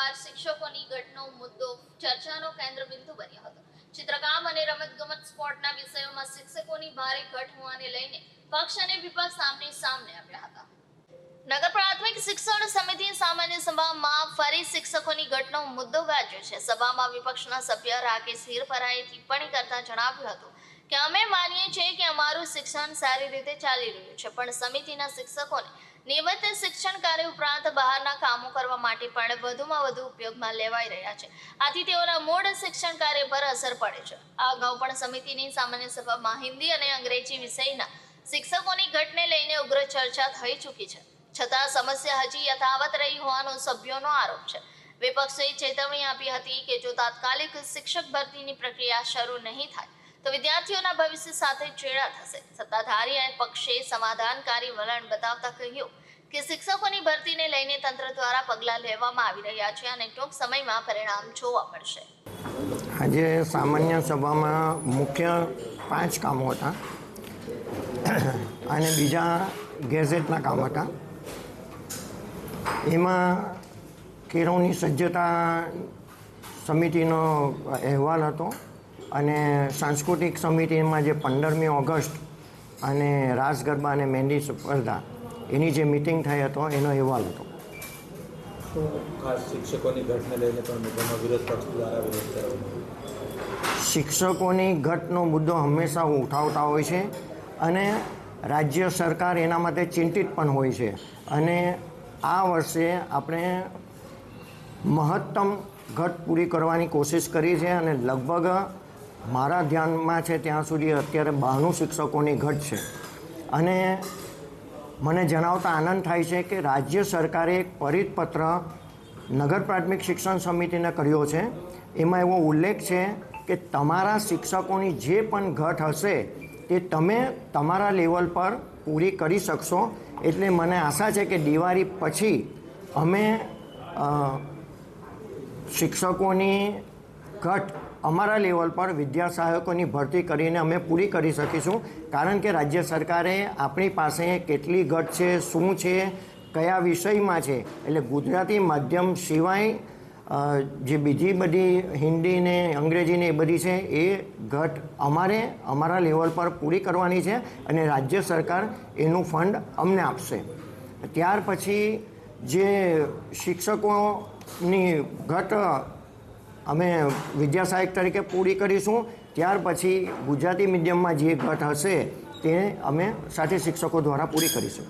ફરીવાર શિક્ષકોની ઘટનો, મુદ્દો, ચર્ચાનો કેન્દ્રબિંદુ બન્યો હતો. ચિત્રકામ અને રમતગમત સ્પોર્ટના વિષયોમાં શિક્ષકોની ભારે ઘટ હોવાને લઈને પક્ષ અને વિપક્ષ સામને સામને આવ્યા હતા. નગર પ્રાથમિક શિક્ષણ સમિતિ સામાન્ય સભામાં ફરી શિક્ષકોની ઘટનો, મુદ્દો ગાજ્યો છે. સભામાં વિપક્ષના સભ્ય રાકેશ હિરપરાએ ટિપ્પણી કરતા જણાવ્યું હતું કે, અમે માનીએ છીએ કે અમારું શિક્ષણ સારી રીતે ચાલી રહ્યું છે, પણ સમિતિના શિક્ષકોને નિયમિત શિક્ષણ કાર્ય ઉપરાંત બહારના કામો કરવા માટે પણ વધુમાં વધુ ઉપયોગમાં લેવાઈ રહ્યા છે. આથી તેઓના મૂળ શિક્ષણ કાર્ય પર અસર પડે છે. આ અગાઉ પણ સમિતિની સામાન્ય સભામાં હિન્દી અને અંગ્રેજી વિષયના શિક્ષકોની ઘટને લઈને ઉગ્ર ચર્ચા થઈ ચૂકી છે. છતાં સમસ્યા હજી યથાવત રહી હોવાનો સભ્યોનો આરોપ છે. વિપક્ષે ચેતવણી આપી હતી કે જો તાત્કાલિક શિક્ષક ભરતીની પ્રક્રિયા શરૂ નહીં થાય તો વિદ્યાર્થીઓના ભવિષ્ય સાથે ચેડા થશે. સત્તાધારી અને પક્ષે સમાધાનકારી વલણ બતાવતા કહ્યું કે શિક્ષકોની ભરતીને લઈને તંત્ર દ્વારા પગલાં લેવામાં આવી રહ્યા છે અને ટૂંક સમયમાં પરિણામ જોવા મળશે. આજે સામાન્ય સભામાં મુખ્ય પાંચ કામો હતા અને બીજા ગેઝેટના કામ હતા. એમાં કેરવની સજ્જતા સમિતિનો અહેવાલ હતો. અને સાંસ્કૃતિક સમિતિમાં જે પંદરમી ઓગસ્ટ અને રાસ ગરબા અને મહેંદી સ્પર્ધા એની જે મિટિંગ થઈ હતો એનો અહેવાલ હતો. ખાસ શિક્ષકોની ઘટને લઈને પણ મુદ્દામાં વિરોધ પક્ષ દ્વારા વિરોધ કરવામાં શિક્ષકોની ઘટનો મુદ્દો હંમેશા ઉઠાવતા હોય છે અને રાજ્ય સરકાર એના માટે ચિંતિત પણ હોય છે. અને આ વર્ષે આપણે મહત્તમ ઘટ પૂરી કરવાની કોશિશ કરી છે અને લગભગ મારા ધ્યાનમાં છે ત્યાં સુધી અત્યારે બહારનું શિક્ષકોની ઘટ છે. અને મને જણાવતા આનંદ થાય છે કે રાજ્ય સરકારે એક પરિપત્ર નગર પ્રાથમિક શિક્ષણ સમિતિને કર્યો છે. એમાં એવો ઉલ્લેખ છે કે તમારા શિક્ષકોની જે પણ ઘટ હશે તે તમે તમારા લેવલ પર પૂરી કરી શકશો. એટલે મને આશા છે કે દિવાળી પછી અમે શિક્ષકોની ઘટ અમારા લેવલ પર વિદ્યા સહાયકોની ભરતી કરીને અમે પૂરી કરી શકીશું. કારણ કે રાજ્ય સરકારે આપણી પાસે કેટલી ઘટ છે, શું છે, કયા વિષયમાં છે? એટલે ગુજરાતી માધ્યમ સિવાય જે બીજી બધી હિન્દી ને અંગ્રેજી એ બધી છે, એ ઘટ અમારે, અમારા લેવલ પર પૂરી કરવાની છે અને રાજ્ય સરકાર એનું ફંડ અમને આપશે. ત્યાર પછી જે શિક્ષકોની ઘટ અમે વિદ્યા સહાયક તરીકે પૂરી કરીશું. ત્યાર પછી ગુજરાતી મીડિયમમાં જે ઘટ હશે તે અમે સાથી શિક્ષકો દ્વારા પૂરી કરીશું.